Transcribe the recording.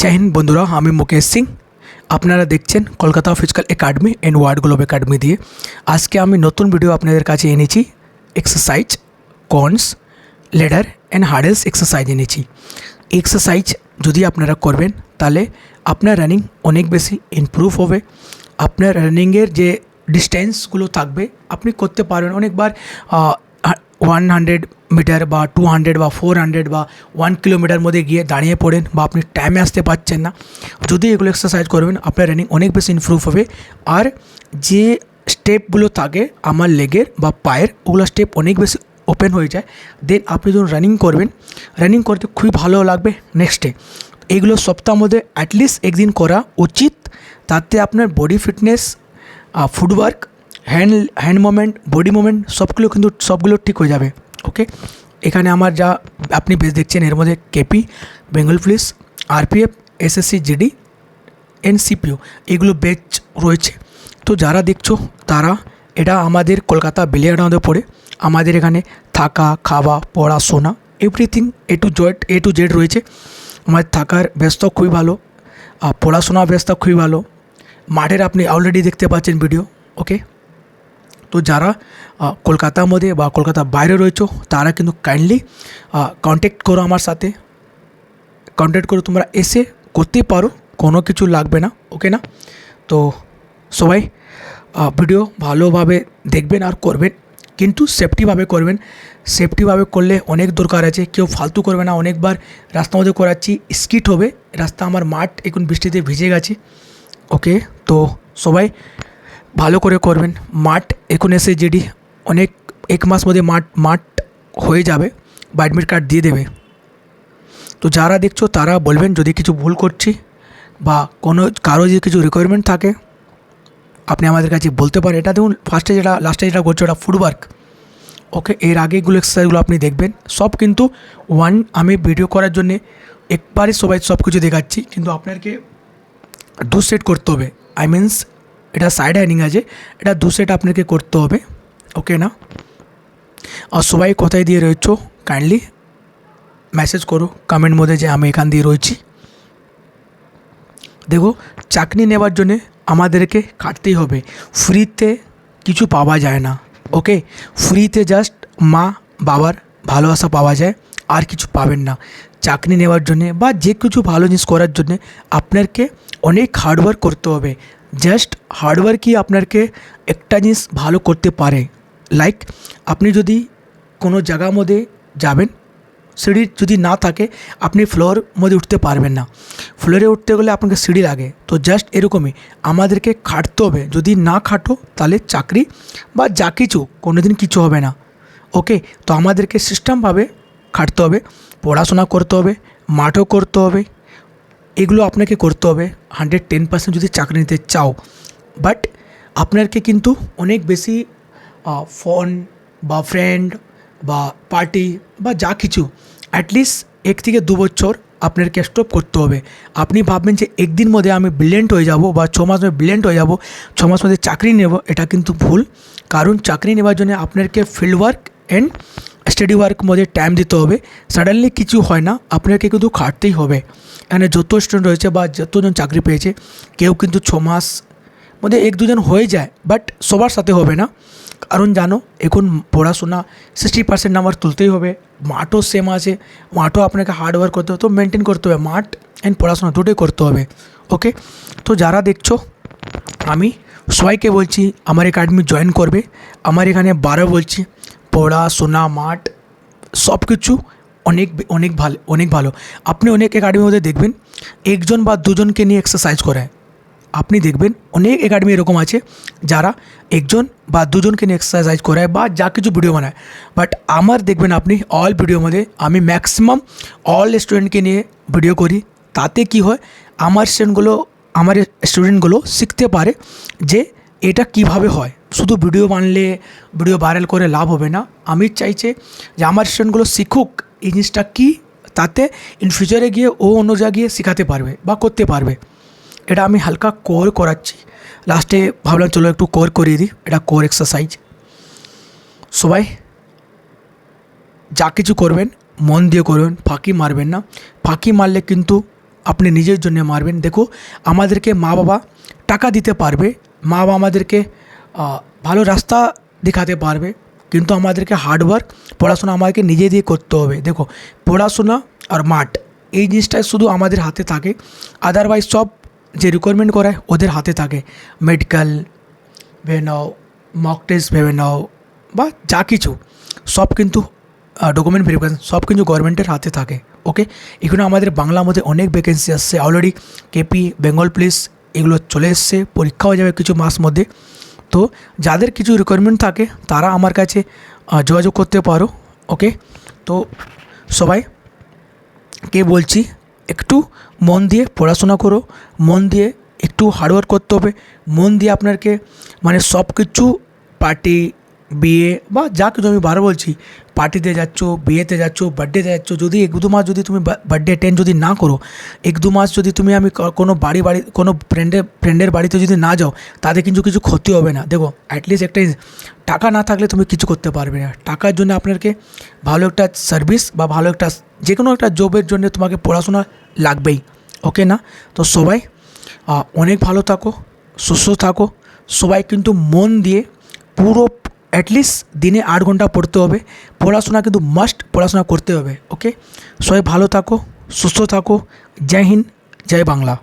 জয় হিন্দ বন্ধুরা, আমি মুকেশ সিং। আপনারা দেখছেন Kolkata physical academy and world globe academy দিয়ে। আজকে আমি নতুন ভিডিও আপনাদের কাছে এনেছি। Exercise cones ladder and hurdles exercise এনেছি। এক্সারসাইজ যদি আপনারা করবেন, তাহলে আপনার রানিং অনেক বেশি ইমপ্রুভ হবে। আপনার রানিংয়ের যে ডিস্টেন্সগুলো থাকবে, আপনি করতে পারবেন অনেকবার ওয়ান হান্ড্রেড মিটার বা টু হান্ড্রেড বা ফোর হান্ড্রেড বা ওয়ান কিলোমিটার মধ্যে গিয়ে দাঁড়িয়ে পড়েন বা আপনি টাইমে আসতে পারছেন না, যদি এগুলো এক্সারসাইজ করবেন, আপনার রানিং অনেক বেশি ইমপ্রুভ হবে। আর যে স্টেপগুলো থাকে আমার লেগের বা পায়ের, ওগুলো স্টেপ অনেক বেশি ওপেন হয়ে যায়। দেন আপনি যখন রানিং করবেন রানিং করতে খুবই ভালো লাগবে নেক্সট ডে এইগুলো সপ্তাহ মধ্যে অ্যাটলিস্ট একদিন করা উচিত। তাতে আপনার body fitness footwork hand hand movement body movement সবগুলো কিন্তু, সবগুলো ঠিক হয়ে যাবে ওকে এখানে আমার যা আপনি বেশ দেখছেন, এর মধ্যে KP Bengal police RPF SSC GD NCPO এগুলো বেচ রয়েছে। তো যারা দেখছ, তারা, এটা আমাদের কলকাতা বেলিয়াডাঁদে পড়ে। আমাদের এখানে থাকা, খাওয়া পড়াশোনা everything A to Z A to Z রয়েছে। আমাদের থাকার ব্যবস্থা খুবই ভালো, আর পড়াশোনার ব্যবস্থা খুবই ভালো। মাঠের আপনি অলরেডি দেখতে পাচ্ছেন ভিডিও ওকে তো যারা কলকাতার মধ্যে বা কলকাতার বাইরে রয়েছো, তারা কিন্তু কাইন্ডলি কন্ট্যাক্ট করো আমার সাথে। কন্ট্যাক্ট করে তোমরা এসে করতে পারো, কোনো কিছু লাগবে না ওকে না? তো সবাই ভিডিও ভালোভাবে দেখবেন আর করবেন, কিন্তু সেফটিভাবে করবেন। সেফটিভাবে করলে অনেক দরকার আছে, কেউ ফালতু করবে না। অনেকবার রাস্তার মধ্যে করাচ্ছি স্কিট হবে, রাস্তা আমার মাঠ, এখন বৃষ্টিতে ভিজে গেছে ওকে তো সবাই ভালো করে করবেন। মাঠ, এখন এসে যেটি অনেক, এক মাস মধ্যে মাঠ মাঠ হয়ে যাবে বা অ্যাডমিট কার্ড দিয়ে দেবে। তো যারা দেখছ, তারা বলবেন, যদি কিছু ভুল করছি বা কোনো, কারও যদি কিছু রিকোয়ারমেন্ট থাকে, আপনি আমাদের কাছে বলতে পারেন। এটা দেখুন ফার্স্টে যেটা লাস্টে যেটা করছে ওটা ফুটওয়ার্ক ওকে এর আগে এগুলো এক্সারসাইজগুলো আপনি দেখবেন। সব কিন্তু ওয়ান আমি ভিডিও করার জন্যে একবারে সবাই সব কিছু দেখাচ্ছি, কিন্তু আপনাকে দু সেট করতে হবে। আই মিনস এটা সাইড হ্যান্ডিং আছে। এটা দু সেট আপনাকে করতে হবে। ওকে না? আর সবাই কোথায় দিয়ে রয়েছো কাইন্ডলি মেসেজ করো কমেন্ট মধ্যে যে আমি এখান দিয়ে রয়েছি। দেখো, চাকরি নেওয়ার জন্যে আমাদেরকে খাটতেই হবে। ফ্রিতে কিছু পাওয়া যায় না। ওকে ফ্রিতে জাস্ট মা, বাবার ভালোবাসা পাওয়া যায়, আর কিছু পাবেন না। চাকরি নেওয়ার জন্যে বা যে কিছু ভালো জিনিস করার জন্যে আপনাকে অনেক হার্ডওয়ার্ক করতে হবে। জাস্ট হার্ডওয়ার্কই আপনাকে একটা জিনিস ভালো করতে পারে। লাইক আপনি যদি কোনো জায়গার মধ্যে যাবেন, সিঁড়ি যদি না থাকে, আপনি ফ্লোর মধ্যে উঠতে পারবেন না। ফ্লোরে উঠতে গেলে আপনাকে সিঁড়ি লাগে। তো জাস্ট এরকমই। আমাদেরকে খাটতে হবে। যদি না খাটো, তাহলে চাকরি বা যা কিছু কোনো দিন কিছু হবে না। ওকে তো আমাদেরকে সিস্টেমভাবে খাটতে হবে। পড়াশোনা করতে হবে। মাঠও করতে হবে। এগুলো আপনাকে করতে হবে হান্ড্রেড টেন পার্সেন্ট যদি চাকরি নিতে চাও। বাট আপনাকে কিন্তু অনেক বেশি ফোন বা ফ্রেন্ড বা পার্টি বা যা কিছু অ্যাটলিস্ট এক থেকে দু বছর আপনাকে স্টপ করতে হবে। আপনি ভাববেন যে একদিন মধ্যে আমি ব্রিলিয়েন্ট হয়ে যাব বা ছ মাস মধ্যে ব্রিলিয়েন্ট হয়ে যাব, ছ মাস মধ্যে চাকরি নেব, এটা কিন্তু ভুল। কারণ চাকরি নেওয়ার জন্য আপনাকে field work and study work মধ্যে টাইম দিতে হবে। সাডেনলি কিছু হয় না, আপনাকে কিন্তু খাটতেই হবে। এখানে যত স্টুডেন্ট রয়েছে বা যতজন চাকরি পেয়েছে, কেউ কিন্তু ছ মাস মধ্যে এক দুজন হয়ে যায় বাট সবার সাথে হবে না। কারণ জানো, এখন পড়াশোনা সিক্সটি পার্সেন্ট নাম্বার তুলতেই হবে। মাঠও সেম আছে, মাঠও আপনাকে হার্ড ওয়ার্ক করতে হবে, তো মেনটেন করতে হবে। মাঠ অ্যান্ড পড়াশোনা দুটোই করতে হবে ওকে তো যারা দেখছ, আমি সবাইকে বলছি, আমার একাডেমি জয়েন করবে। আমার এখানে বারো বলছি। পড়াশোনা মাঠ সব কিছু অনেক অনেক ভালো অনেক ভালো। আপনি অনেক একাডেমির মধ্যে দেখবেন, একজন বা দুজনকে নিয়ে এক্সারসাইজ করায়। আপনি দেখবেন অনেক একাডেমি এরকম আছে, যারা একজন বা দুজনকে নিয়ে এক্সারসাইজ করায় বা যা কিছু ভিডিও বানায়। বাট আমার দেখবেন আপনি অল ভিডিওর মধ্যে আমি ম্যাক্সিমাম অল স্টুডেন্টকে নিয়ে ভিডিও করি। তাতে কি হয়, আমার স্টুডেন্টগুলো আমার স্টুডেন্টগুলো শিখতে পারে যে এটা কীভাবে হয়। শুধু ভিডিও বানলে, ভিডিও ভাইরাল করে লাভ হবে না। আমি চাইছে যে আমার স্টুডেন্টগুলো শিখুক এই জিনিসটা কী, তাতে ইন ফিউচারে গিয়ে ও অন্য জায়গায় শেখাতে পারবে বা করতে পারবে। এটা আমি হালকা কোর করাচ্ছি। লাস্টে ভাবলাম চলো একটু কোর করিয়ে দিই, এটা কোর এক্সারসাইজ সবাই, যা কিছু করবেন, মন দিয়ে করবেন, ফাঁকি মারবেন না। ফাঁকি মারলে কিন্তু আপনি নিজের জন্য মারবেন। দেখো, আমাদেরকে মা বাবা টাকা দিতে পারবে। মা বাবা আমাদেরকে ভালো রাস্তা দেখাতে পারবে, কিন্তু আমাদেরকে হার্ডওয়ার্ক পড়াশোনা আমাদেরকে নিজে দিয়ে করতে হবে। দেখো, পড়াশোনা আর মাঠ, এই জিনিসটাই শুধু আমাদের হাতে থাকে। আদারওয়াইজ সব যে রিকোয়ারমেন্ট করায় ওদের হাতে থাকে। মেডিকেল ভেবে নাও মক টেস্ট ভেবে নাও, বা যা কিছু, সব কিন্তু ডকুমেন্ট ভেরিফিকেশন সব কিন্তু গভর্নমেন্টের হাতে থাকে। ওকে এখানে আমাদের বাংলার মধ্যে অনেক ভ্যাকেন্সি আসছে। অলরেডি কেপি বেঙ্গল পুলিশ এগুলো চলে এসছে। পরীক্ষা হয়ে যাবে কিছু মাস মধ্যে। তো যাদের কিছু রিকোয়ারমেন্ট থাকে, তারা আমার কাছে যোগাযোগ করতে পারো ওকে তো সবাই, কে বলছি, একটু মন দিয়ে পড়াশোনা করো, মন দিয়ে একটু হার্ডওয়ার্ক করতে হবে, মন দিয়ে আপনাকে মানে সব কিছু পার্টি বিয়ে বা যা কিছু আমি বারো বলছি পার্টিতে যাচ্ছ, বিয়েতে যাচ্ছ বার্থডেতে যাচ্ছ, যদি এক দু মাস যদি তুমি বার্থডে অ্যাটেন্ড যদি না করো, এক দু মাস যদি তুমি আমি কোনো বাড়ি বাড়ি, কোনো ফ্রেন্ডের ফ্রেন্ডের বাড়িতে যদি না যাও, তাতে কিন্তু কিছু ক্ষতি হবে না। দেখো অ্যাটলিস্ট একটা টাকা না থাকলে তুমি কিছু করতে পারবে না। টাকার জন্য আপনাকে ভালো একটা সার্ভিস বা ভালো একটা যে কোনো একটা জবের জন্য তোমাকে পড়াশোনা লাগবেই। ওকে না? তো সবাই অনেক ভালো থাকো, সুস্থ থাকো। সবাই কিন্তু মন দিয়ে পুরো অ্যাটলিস্ট দিনে আট ঘণ্টা পড়তে হবে। পড়াশোনা কিন্তু মাস্ট পড়াশোনা করতে হবে ওকে সবাই ভালো থাকো, সুস্থ থাকো। জয় হিন্দ, জয় বাংলা।